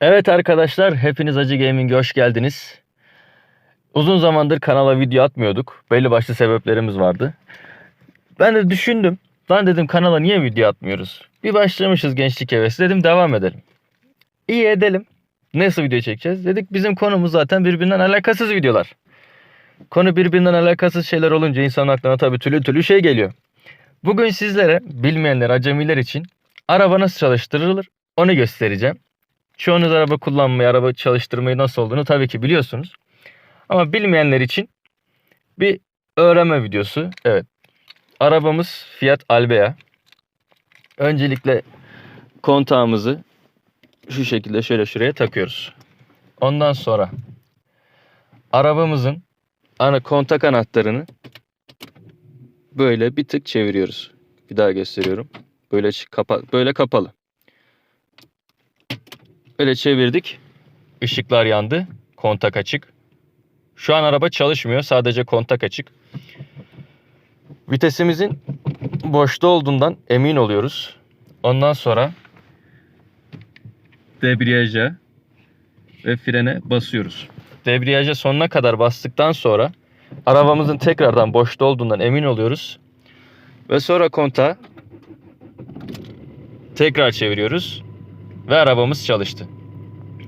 Evet arkadaşlar, hepiniz Acı Gaming'e hoş geldiniz. Uzun zamandır kanala video atmıyorduk. Belli başlı sebeplerimiz vardı. Ben de düşündüm. Lan dedim kanala niye video atmıyoruz? Bir başlamışız gençlik hevesi dedim devam edelim. İyi edelim. Nasıl video çekeceğiz? Dedik bizim konumuz zaten birbirinden alakasız videolar. Konu birbirinden alakasız şeyler olunca insan aklına tabii türlü türlü şey geliyor. Bugün sizlere bilmeyenler, acemiler için araba nasıl çalıştırılır onu göstereceğim. Çoğunuz araba kullanmayı, araba çalıştırmayı nasıl olduğunu tabii ki biliyorsunuz. Ama bilmeyenler için bir öğrenme videosu. Evet. Arabamız Fiat Albea. Öncelikle kontağımızı şu şekilde şöyle şuraya takıyoruz. Ondan sonra arabamızın ana kontak anahtarını böyle bir tık çeviriyoruz. Bir daha gösteriyorum. Böyle kapa böyle kapalı. Böyle çevirdik. Işıklar yandı. Kontak açık. Şu an araba çalışmıyor. Sadece kontak açık. Vitesimizin boşta olduğundan emin oluyoruz. Ondan sonra debriyaja ve frene basıyoruz. Debriyaja sonuna kadar bastıktan sonra arabamızın tekrardan boşta olduğundan emin oluyoruz. Ve sonra kontağı tekrar çeviriyoruz ve arabamız çalıştı.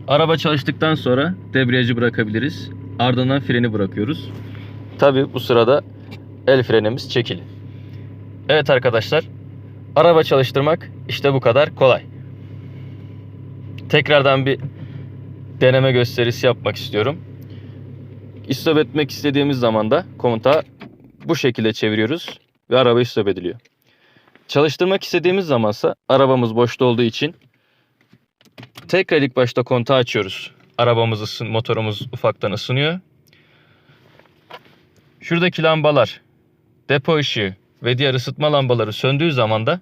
Araba çalıştıktan sonra debriyajı bırakabiliriz. Ardından freni bırakıyoruz. Tabi bu sırada el frenimiz çekili. Evet arkadaşlar. Araba çalıştırmak işte bu kadar kolay. Tekrardan bir deneme gösterisi yapmak istiyorum. İstop etmek istediğimiz zaman da kontağı bu şekilde çeviriyoruz ve araba istop ediliyor. Çalıştırmak istediğimiz zamansa arabamız boşta olduğu için tekrar ilk başta kontağı açıyoruz. Arabamız ısın, motorumuz ufaktan ısınıyor. Şuradaki lambalar, depo ışığı ve diğer ısıtma lambaları söndüğü zaman da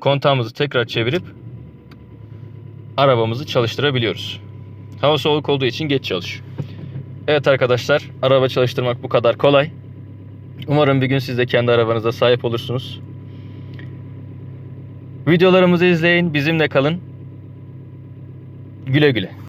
kontağımızı tekrar çevirip arabamızı çalıştırabiliyoruz. Hava soğuk olduğu için geç çalışıyor. Evet arkadaşlar, araba çalıştırmak bu kadar kolay. Umarım bir gün siz de kendi arabanıza sahip olursunuz. Videolarımızı izleyin, bizimle kalın. Güle güle.